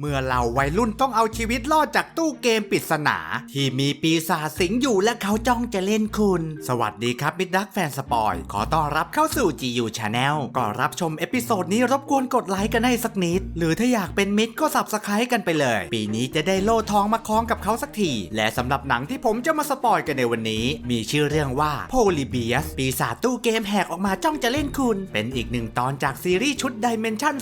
เมื่อเหล่าวัยรุ่นต้องเอาชีวิตรอดจากตู้เกมปริศนา ที่มีปีศาจสิงอยู่และเขาจ้องจะเล่นคุณ สวัสดีครับมิดดักแฟนสปอย ขอต้อนรับเข้าสู่ GU Channel ก่อนรับชมเอพิโซดนี้รบกวนกดไลค์กันให้สักนิด หรือถ้าอยากเป็นมิตรก็สับสไครต์กันไปเลย ปีนี้จะได้โล่ทองมาคล้องกับเขาสักที และสำหรับหนังที่ผมจะมาสปอยกันในวันนี้ มีชื่อเรื่องว่า Polybius ปีศาจตู้เกมแหกออกมาจ้องจะเล่นคุณ เป็นอีกหนึ่งตอนจากซีรีส์ชุด Dimension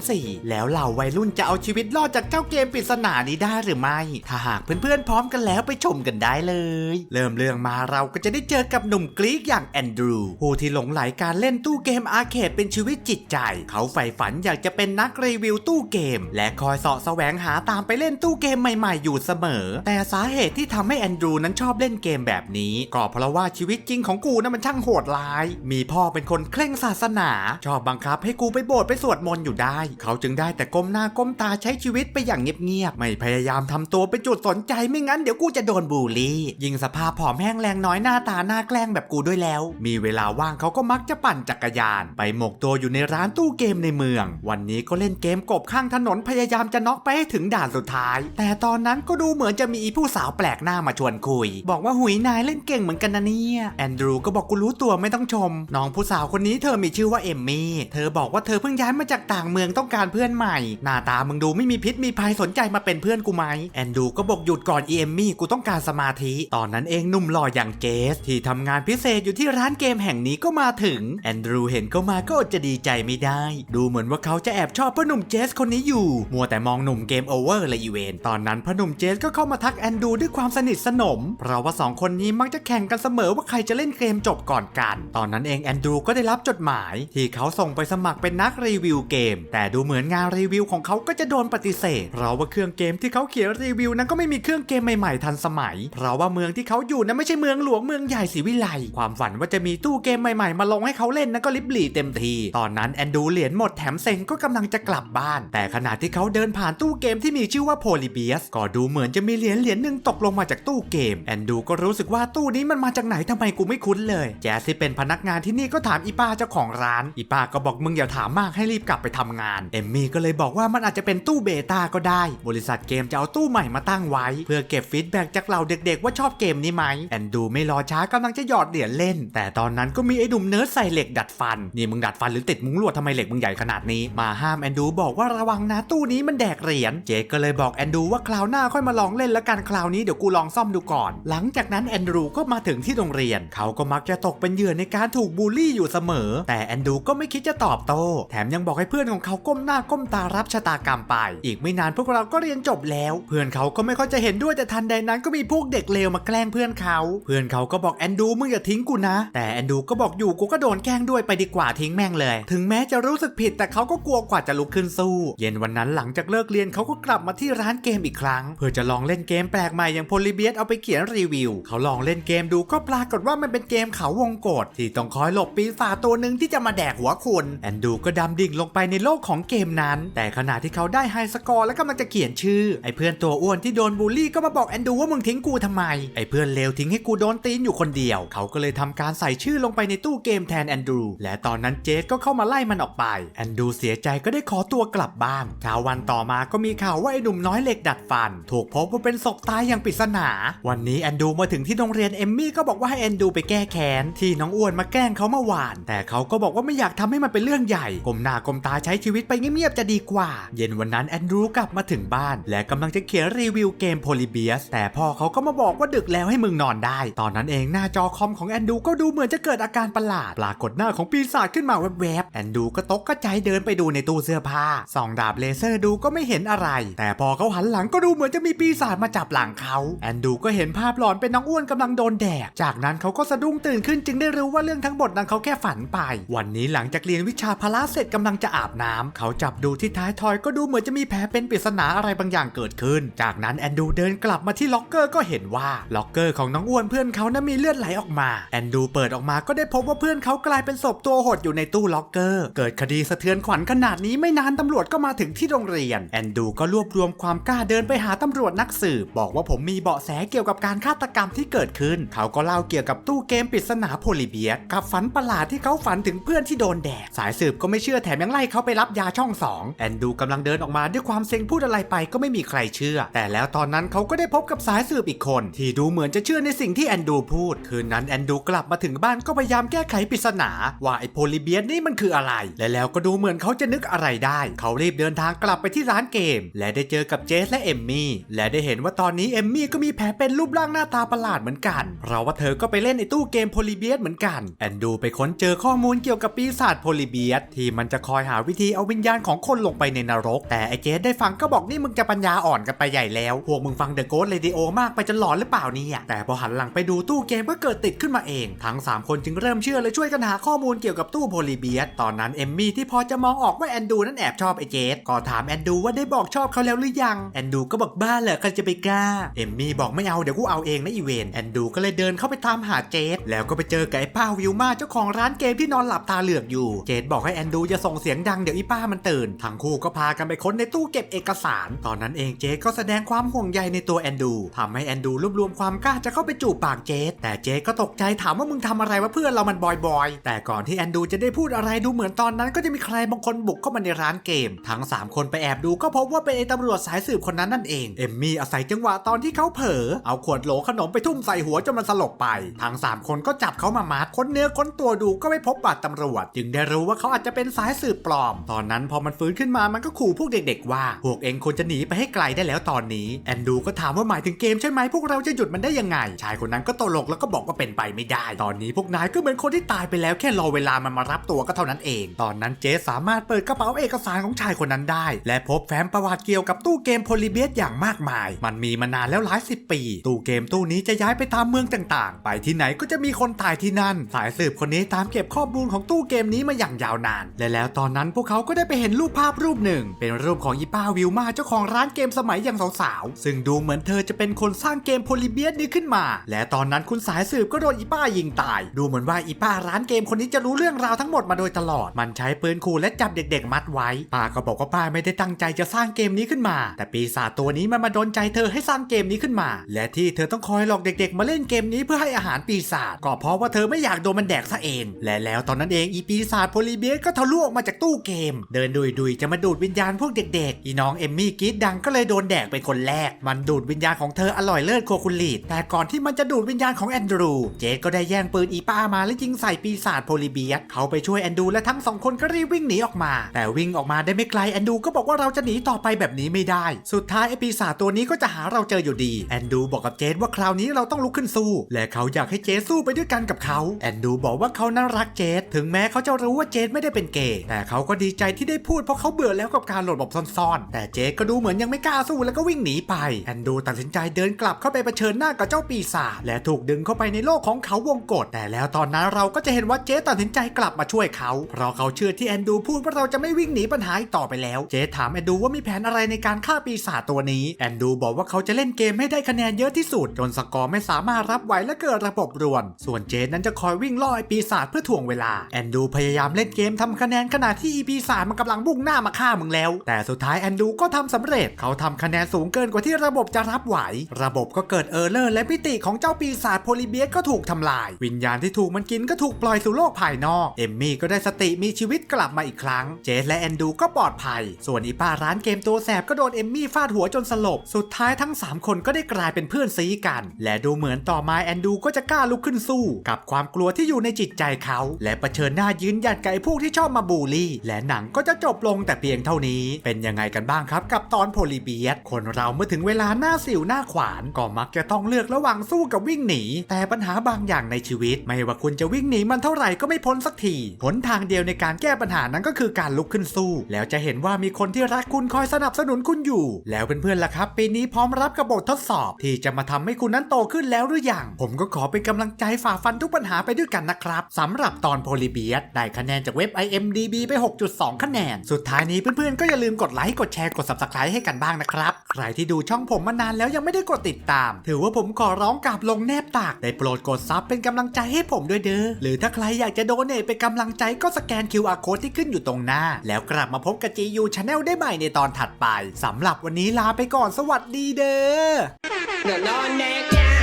404 แล้วเหล่าวัยรุ่นจะเอาชีวิตรอดจากเจ้าเกมปริศนานี้ได้หรือไม่ ถ้าหากเพื่อนๆพร้อมกันแล้วไปชมกันได้เลย เริ่มเรื่องมาเราก็จะได้เจอกับหนุ่มกรีกอย่างแอนดรูผู้ที่หลงไหลการเล่นตู้เกมอาร์เคดเป็นชีวิตจิตใจ เขาใฝ่ฝันอยากจะเป็นนักรีวิวตู้เกม และคอยเสาะแสวงหาตามไปเล่นตู้เกมใหม่ๆอยู่เสมอ แต่สาเหตุที่ทำให้แอนดรูนั้นชอบเล่นเกมแบบนี้ก็เพราะว่าชีวิตจริงของกูนั้นมันช่างโหดร้าย มีพ่อเป็นคนเคร่งศาสนา ชอบบังคับให้กูไปโบสถ์ไปสวดมนต์อยู่ได้ เขาจึงได้แต่ก้มหน้าก้มตาใช้ชีวิตไปอย่างเงียบๆ ไม่พยายามทำตัวเป็นจุดสนใจไม่งั้นเดี๋ยวกูจะโดนบูลลี่ ยิ่งสภาพผอมแห้งแรงน้อยหน้าตาหน้าแกล้งแบบกูด้วยแล้ว มีเวลาว่างเขาก็มักจะปั่นจักรยาน ไปหมกตัวอยู่ในร้านตู้เกมในเมือง วันนี้ก็เล่นเกมกบข้างถนนพยายามจะน็อกไปให้ถึงด่านสุดท้าย แต่ตอนนั้นก็ดูเหมือนจะมีอีผู้สาวแปลกหน้ามาชวนคุย บอกว่าหุยนายเล่นเก่งเหมือนกันนะเนี่ยแอนดรูก็บอกกูรู้ตัวไม่ต้องชม น้องผู้สาวคนนี้เธอมีชื่อว่าเอมมี่เธอบอกว่าเธอเพิ่งย้ายมาจากต่างเมืองต้องการเพื่อนใหม่ หน้าตามึงดูไม่มีีพิษมีภัยสนใจมาเป็นเพื่อนกูไหมแอนดูก็บอกหยุดก่อนเอมมี่กูต้องการสมาธิ ตอนนั้นเองหนุ่มหล่ออย่างเจส ที่ทำงานพิเศษอยู่ที่ร้านเกมแห่งนี้ก็มาถึง แอนดรูเห็นก็มาก็อดจะดีใจไม่ได้ ดูเหมือนว่าเขาจะแอบชอบพ่อหนุ่มเจสคนนี้อยู่ มัวแต่มองหนุ่มเกมโอเวอร์เลยอีเวนตอนนั้นพ่อหนุ่มเจสก็เข้ามาทักแอนดูด้วยความสนิทสนม เพราะว่าสองคนนี้มักจะแข่งกันเสมอว่าใครจะเล่นเกมจบก่อนกัน ตอนนั้นเองแอนดรูก็ได้รับจดหมาย ที่เขาส่งไปสมัครเป็นนักรีวิวเกม แต่ดูเหมือนงานรีวิวของเขาก็จะโดนปฏิเสธ เพราะว่าเครื่องเกมที่เขาเขียนรีวิวนั้นก็ไม่มีเครื่องเกมใหม่ๆทันสมัย เพราะว่าเมืองที่เขาอยู่นั้นไม่ใช่เมืองหลวงเมืองใหญ่ศรีวิไลความฝันว่าจะมีตู้เกมใหม่ๆ มาลงให้เขาเล่นนั้นก็ลิบหลี่เต็มที ตอนนั้นแอนดูเหรียญหมดแถมเซ็งก็กำลังจะกลับบ้าน แต่ขณะที่เขาเดินผ่านตู้เกมที่มีชื่อว่าโพลิเบียสก็ดูเหมือนจะมีเหรียญเหรียญหนึ่งตกลงมาจากตู้เกมแอนดูก็รู้สึกว่าตู้นี้มันมาจากไหนทำไมกูไม่คุ้นเลย แจสที่เป็นพนักงานที่นี่ก็ถามอีป้าเจ้าของร้าน อีป้าก็บอกมึงอย่าถามมากให้รีบกลับไปทำงาน เอมมี่ก็เลยบอกว่ามันอาจจะเป็นตู้เบต้าก็ได้ บริษัทเกมจะเอาตู้ใหม่มาตั้งไว้ เพื่อเก็บฟีดแบ็กจากเหล่าเด็กๆ ว่าชอบเกมนี้ไหมแอนดูไม่รอช้ากำลังจะหยอดเหรียญเล่น แต่ตอนนั้นก็มีไอ้หนุ่มเนิร์ดใส่เหล็กดัดฟัน นี่มึงดัดฟันหรือติดมุ้งลวดทำไมเหล็กมึงใหญ่ขนาดนี้ มาห้ามแอนดูบอกว่าระวังนะตู้นี้มันแดกเหรียญ เจก็เลยบอกแอนดูว่าคราวหน้าค่อยมาลองเล่นล้วกันคราวนี้เดี๋ยวกูลองซ่อมดูก่อน หลังจากนั้นแอนดูก็มาถึงที่โรงเรียน เขาก็มักจะตกเป็นเหยื่อในการถูกบูลลี่อยู่เสมอ แต่แอนดูก็ไม่คิดจะตอบโต้ แถมยังบอกให้เพื่อนของเขาก้มหน้าก้มตารับชะตากรรมไปอีกไม่นานพวกเราก็เรียนจบแล้ว เพื่อนเขาก็ไม่ค่อยจะเห็นด้วยแต่ทันใดนั้นก็มีพวกเด็กเลวมาแกล้งเพื่อนเขา เพื่อนเขาก็บอกแอนดูมึงอย่าทิ้งกูนะ แต่แอนดูก็บอกอยู่กูก็โดนแกล้งด้วยไปดีกว่าทิ้งแม่งเลย ถึงแม้จะรู้สึกผิดแต่เขาก็กลัวกว่าจะลุกขึ้นสู้ เย็นวันนั้นหลังจากเลิกเรียนเขาก็กลับมาที่ร้านเกมอีกครั้ง เพื่อจะลองเล่นเกมแปลกใหม่อย่างโพลิเบียสเอาไปเขียนรีวิว เขาลองเล่นเกมดูก็ปรากฏว่ามันเป็นเกมเขาวงกฏที่ต้องคอยหลบปีศาจตัวหนึ่งที่จะมาแดกหัวคุณแอนดูก็ดำดิ่งลงไปในโลกของเกมนั้น แต่ขณะที่เขาได้ไฮสกอร์และกำลังจะเขียนชื่อ ไอ้เพื่อนตัวอ้วนที่โดนบูลลี่ก็มาบอกแอนดูว่ามึงทิ้งกูทำไม ไอ้เพื่อนเลวทิ้งให้กูโดนตีนอยู่คนเดียว เขาก็เลยทำการใส่ชื่อลงไปในตู้เกมแทนแอนดูและตอนนั้นเจสก็เข้ามาไล่มันออกไป แอนดูเสียใจก็ได้ขอตัวกลับบ้านเช้าวันต่อมาก็มีข่าวว่าไอ้หนุ่มน้อยเหล็กดัดฟัน ถูกพบว่าเป็นศพตายอย่างปริศนา วันนี้แอนดูมาถึงที่โรงเรียนเอมมี่ก็บอกว่าให้แอนดูไปแก้แค้นที่น้องอ้วนมาแกล้งเขาเมื่อวาน แต่เขาก็บอกว่าไม่อยากทำให้มันเป็นเรื่องใหญ่กลมหน้ากลมตาใช้ชีวิตไปเงียบๆจะดีกว่า เย็นวันนั้นแอนรู้กลับมาถึงบ้าน และกำลังจะเขียนรีวิวเกมโพลิเบียสแต่พ่อเขาก็มาบอกว่าดึกแล้วให้มึงนอนได้ ตอนนั้นเองหน้าจอคอมของแอนดูก็ดูเหมือนจะเกิดอาการประหลาด ปรากฏหน้าของปีศาจขึ้นมาแวบๆแอนดูก็ตกกระจายเดินไปดูในตู้เสื้อผ้าส่องดาบเลเซอร์ดูก็ไม่เห็นอะไร แต่พอเขาหันหลังก็ดูเหมือนจะมีปีศาจมาจับหลังเขาแอนดูก็เห็นภาพหลอนเป็นน้องอ้วนกำลังโดนแดกจากนั้นเขาก็สะดุ้งตื่นขึ้นจึงได้รู้ว่าเรื่องทั้งหมดนั้นเขาแค่ฝันไป วันนี้หลังจากเรียนวิชาพละเสร็จกำลังจะอาบน้ำเขาจับดูที่ท้ายทอยก็ดูเหมือนจะมีแผลเป็นปริศนาอะไรบางอย่างเกิดขึ้น จากนั้นแอนดูเดินกลับมาที่ล็อกเกอร์ก็เห็นว่าล็อกเกอร์ของน้องอ้วนเพื่อนเขานั้นมีเลือดไหลออกมาแอนดูเปิดออกมาก็ได้พบว่าเพื่อนเขากลายเป็นศพตัวหดอยู่ในตู้ล็อกเกอร์ เกิดคดีสะเทือนขวัญขนาดนี้ไม่นานตำรวจก็มาถึงที่โรงเรียนแอนดูก็รวบรวมความกล้าเดินไปหาตำรวจนักสืบบอกว่าผมมีเบาะแสเกี่ยวกับการฆาตกรรมที่เกิดขึ้น เขาก็เล่าเกี่ยวกับตู้เกมปริศนาโพลิเบียสกับฝันประหลาดที่เขาฝันถึงเพื่อนที่โดนแดกสายสืบก็ไม่เชื่อแถมยังไล่เขาไปรับยาช่องสองแอนดูกำลังเดินออกมาด้วยความเซ็งพูดอะไรไปก็ไม่มีใครเชื่อ แต่แล้วตอนนั้นเขาก็ได้พบกับสายสืบอีกคน ที่ดูเหมือนจะเชื่อในสิ่งที่แอนดูพูด คืนนั้นแอนดูกลับมาถึงบ้านก็พยายามแก้ไขปริศนา ว่าไอ้โพลิเบียสนี่มันคืออะไร และแล้วก็ดูเหมือนเขาจะนึกอะไรได้ เขารีบเดินทางกลับไปที่ร้านเกม และได้เจอกับเจสและเอมมี่และได้เห็นว่าตอนนี้เอมมี่ก็มีแผลเป็นรูปร่างหน้าตาประหลาดเหมือนกัน เพราะว่าเธอก็ไปเล่นในตู้เกมโพลิเบียสเหมือนกัน แอนดูไปค้นเจอข้อมูลเกี่ยวกับปีศาจโพลิเบียสที่มันจะคอยหาวิธีเอาวิญญาณของคนลงไปในนรก แต่ไอเจสได้ฟังก็บอกนี่มึงจะปัญญาอ่อนกันไปใหญ่แล้วพวกมึงฟังเดอะโกสเรดิโอมากไปจนหลอนหรือเปล่านี่แต่พอหันหลังไปดูตู้เกมก็เกิดติดขึ้นมาเอง ทั้ง 3 คนจึงเริ่มเชื่อและช่วยกันหาข้อมูลเกี่ยวกับตู้โพลิเบียสตอนนั้นเอมมี่ที่พอจะมองออกว่าแอนดูนั้นแอบชอบไอเจสก็ถามแอนดูว่าได้บอกชอบเขาแล้วหรือยังแอนดูก็บอกบ้าเหรอใครจะไปกล้าเอมมี่บอกไม่เอาเดี๋ยวกูเอาเองนะอีเวนแอนดูก็เลยเดินเข้าไปตามหาเจสแล้วก็ไปเจอกับไอ้ป้าวิวมาเจ้าของร้านเกมที่นอนหลับตาเหลือกอยู่ เจสบอกให้แอนดูอย่าส่งเสียงดังเดี๋ยวอีป้ามันตื่นทั้งคู่ก็พากันไปค้นในตู้เก็บเอกสาร ตอนนั้นเองเจสก็แสดงความห่วงใยในตัวแอนดูทำให้แอนดูรวบรวมความกล้าจะเข้าไปจูบปากเจสแต่เจสก็ตกใจถามว่ามึงทำอะไรวะเพื่อนเรามันบอยๆ แต่ก่อนที่แอนดูจะได้พูดอะไรดูเหมือนตอนนั้น ก็จะมีใครบางคนบุกเข้ามาในร้านเกม ทั้งสามคนไปแอบดูก็พบว่าเป็นไอ้ตำรวจสายสืบคนนั้นนั่นเองเอมมี่อาศัยจังหวะตอนที่เขาเผลอเอาขวดโหลขนมไปทุ่มใส่หัวจนมันสลบไป ทั้ง 3 คนก็จับเขามามัดค้นเนื้อค้นตัวดูก็ไม่พบบัตรตำรวจ จึงได้รู้ว่าเขาอาจจะเป็นสายสืบปลอม ตอนนั้นพอมันฟื้นขึ้นมามันก็ขู่พวกเด็กๆว่าพวกเองควรจะหนีไปให้ไกลได้แล้วตอนนี้ แอนดูก็ถามว่าหมายถึงเกมใช่ไหมพวกเราจะหยุดมันได้ยังไง ชายคนนั้นก็ตลกแล้วก็บอกว่าเป็นไปไม่ได้ ตอนนี้พวกนายก็เหมือนคนที่ตายไปแล้วแค่รอเวลามันมารับตัวก็เท่านั้นเอง ตอนนั้นเจสสามารถเปิดกระเป๋าเอกสารของชายคนนั้นได้ และพบแฟ้มประวัติเกี่ยวกับตู้เกมโพลิเบียสอย่างมากมาย มันมีมานานแล้วหลายสิบปี ตู้เกมตู้นี้จะย้ายไปตามเมืองต่างๆ ไปที่ไหนก็จะมีคนตายที่นั่น สายสืบคนนี้ตามเก็บข้อมูลของตู้เกมนี้มาอย่างยาวนาน และแล้วตอนนั้นพวกเขาก็ได้ไปเห็นรูปภาพรูปหนึ่ง เป็นรูปของอีป้าวิวมาเจ้าของร้านเกมสมัยยังสาวๆ ซึ่งดูเหมือนเธอจะเป็นคนสร้างเกมโพลิเบียสนี้ขึ้นมา และตอนนั้นคุณสายสืบก็โดนอีป้ายิงตาย ดูเหมือนว่าอีป้าร้านเกมคนนี้จะรู้เรื่องราวทั้งหมดมาโดยตลอด มันใช้ปืนขู่และจับเด็กๆ มัดไว้ ป้าก็บอกว่าป้าไม่ได้ตั้งใจจะสร้างเกมนี้ขึ้นมา แต่ปีศาจตัวนี้มันมาโดนใจเธอให้สร้างเกมนี้ขึ้นมา และที่เธอต้องคอยหลอกเด็ก ๆ มาเล่นเกมนี้เพื่อให้อาหารปีศาจก็เพราะว่าเธอไม่อยากโดนมันแดกซะเอง และแล้วตอนนั้นเองอีปีศาจโพลิเบียสก็ทะลุออกมาจากตู้เกม เดินดุยๆจะมาดูดวิญญาณพวกเด็กๆอีน้องเอมมี่กีดดังก็เลยโดนแดกเป็นคนแรก มันดูดวิญญาณของเธออร่อยเลิศโคคุลีดแต่ก่อนที่มันจะดูดวิญญาณของแอนดรู เจสก็ได้แย่งปืนอีป้ามาและยิงใส่ปีศาจโพลิเบียสเขาไปช่วยแอนดูและทั้งสองคนก็รีบวิ่งหนีออกมา แต่วิ่งออกมาได้ไม่ไกลแอนดูก็บอกว่าเราจะหนีต่อไปแบบนี้ไม่ได้ สุดท้ายไอปีศาจตัวนี้ก็จะหาเราเจออยู่ดี แอนดูบอกกับเจสว่าคราวนี้เราต้องลุกขึ้นสู้ และเขาอยากให้เจสสู้ไปด้วยกันกับเขา แอนดูบอกว่าเขานั้นรักเจสถึงแม้เขาจะรู้ว่าเจไม่ได้เป็นเกย์แต่เขาก็ดีใจที่ได้พูดเพราะเขาเบื่อแล้วกับการหลบหลบซ่อนๆแต่เจสก็ดูเหมือนยังไม่กล้าสู้แล้วก็วิ่งหนีไปแอนดูตัดสินใจเดินกลับเข้าไปเผชิญหน้ากับเจ้าปีศาจและถูกดึงเข้าไปในโลกของเขาวงกฏแต่แล้วตอนนั้นเราก็จะเห็นว่าเจสตัดสินใจกลับมาช่วยเขา เพราะเขาเชื่อที่แอนดูพูดว่าเราจะไม่วิ่งหนีปัญหาอีกต่อไปแล้ว เจสถามแอนดูว่ามีแผนอะไรในการฆ่าปีศาจตัวนี้แอนดูบอกว่าเขาจะเล่นเกมให้ได้คะแนนเยอะที่สุดจนสกอร์ไม่สามารถรับไหวและเกิดระบบรวน ส่วนเจสนั้นจะคอยวิ่งล่อไอปีศาจเพื่อถ่วงเวลาแอนดูพยายามเล่นเกมทำคะแนนขณะที่อีปีศาจมันกำลังบุ่งหน้ามาฆ่ามึงแล้ว แต่สุดท้ายแอนดูก็ทำสำเร็จ เขาทำคะแนนสูงเกินกว่าที่ระบบจะรับไหว ระบบก็เกิดเออร์เลอร์และมิติของเจ้าปีศาจโพลิเบียสก็ถูกทำลาย วิญญาณที่ถูกมันกินก็ถูกปล่อยสู่โลกภายนอก เอมมี่ก็ได้สติมีชีวิตกลับมาอีกครั้ง เจสและแอนดูก็ปลอดภัย ส่วนอีป้าร้านเกมตัวแสบก็โดนเอมมี่ฟาดหัวจนสลบ สุดท้ายทั้ง 3 คนก็ได้กลายเป็นเพื่อนซีกัน และดูเหมือนต่อมาแอนดูก็จะกล้าลุกขึ้นสู้ กับความกลัวที่อยู่ในจิตใจเขา และเผชิญหน้ายืนหยัดกับไอ้พวกที่ชอบมาบูลลี่ และหนังก็จะจบลงแต่เพียงเท่านี้ เป็นยังไงกันบ้างครับ กับตอนโพลีเบียสคนเราเมื่อถึงเวลาหน้าสิวหน้าขวานก็มักจะต้องเลือกระหว่างสู้กับวิ่งหนี แต่ปัญหาบางอย่างในชีวิต ไม่ว่าคุณจะวิ่งหนีมันเท่าไหร่ก็ไม่พ้นสักทีหนทางเดียวในการแก้ปัญหานั้นก็คือการลุกขึ้นสู้ แล้วจะเห็นว่ามีคนที่รักคุณคอยสนับสนุนคุณอยู่ แล้วเพื่อนๆล่ะครับ ปีนี้พร้อมรับกับบททดสอบ ที่จะมาทำให้คุณนั้นโตขึ้นแล้วหรือยังผมก็ขอเป็นกำลังใจฝ่าฟันทุกปัญหาไปด้วยกันนะครับสำหรับตอนโพลีเบียสได้คะแนนจากเว็บ IMDB ไป 6.2 คะแนน สุดท้ายนี้เพื่อนๆก็อย่าลืมกดไลค์กดแชร์กด subscribe ให้กันบ้างนะครับ ใครที่ดูช่องผมมานานแล้วยังไม่ได้กดติดตาม ถือว่าผมขอร้องกราบลงแนบตาก ได้โปรดกดซับเป็นกำลังใจให้ผมด้วยเด้อ หรือถ้าใครอยากจะโดเนทเป็นกำลังใจก็สแกน QR code ที่ขึ้นอยู่ตรงหน้า แล้วกลับมาพบกับ GU Channel ได้ใหม่ในตอนถัดไปสำหรับวันนี้ลาไปก่อนสวัสดีเด้อ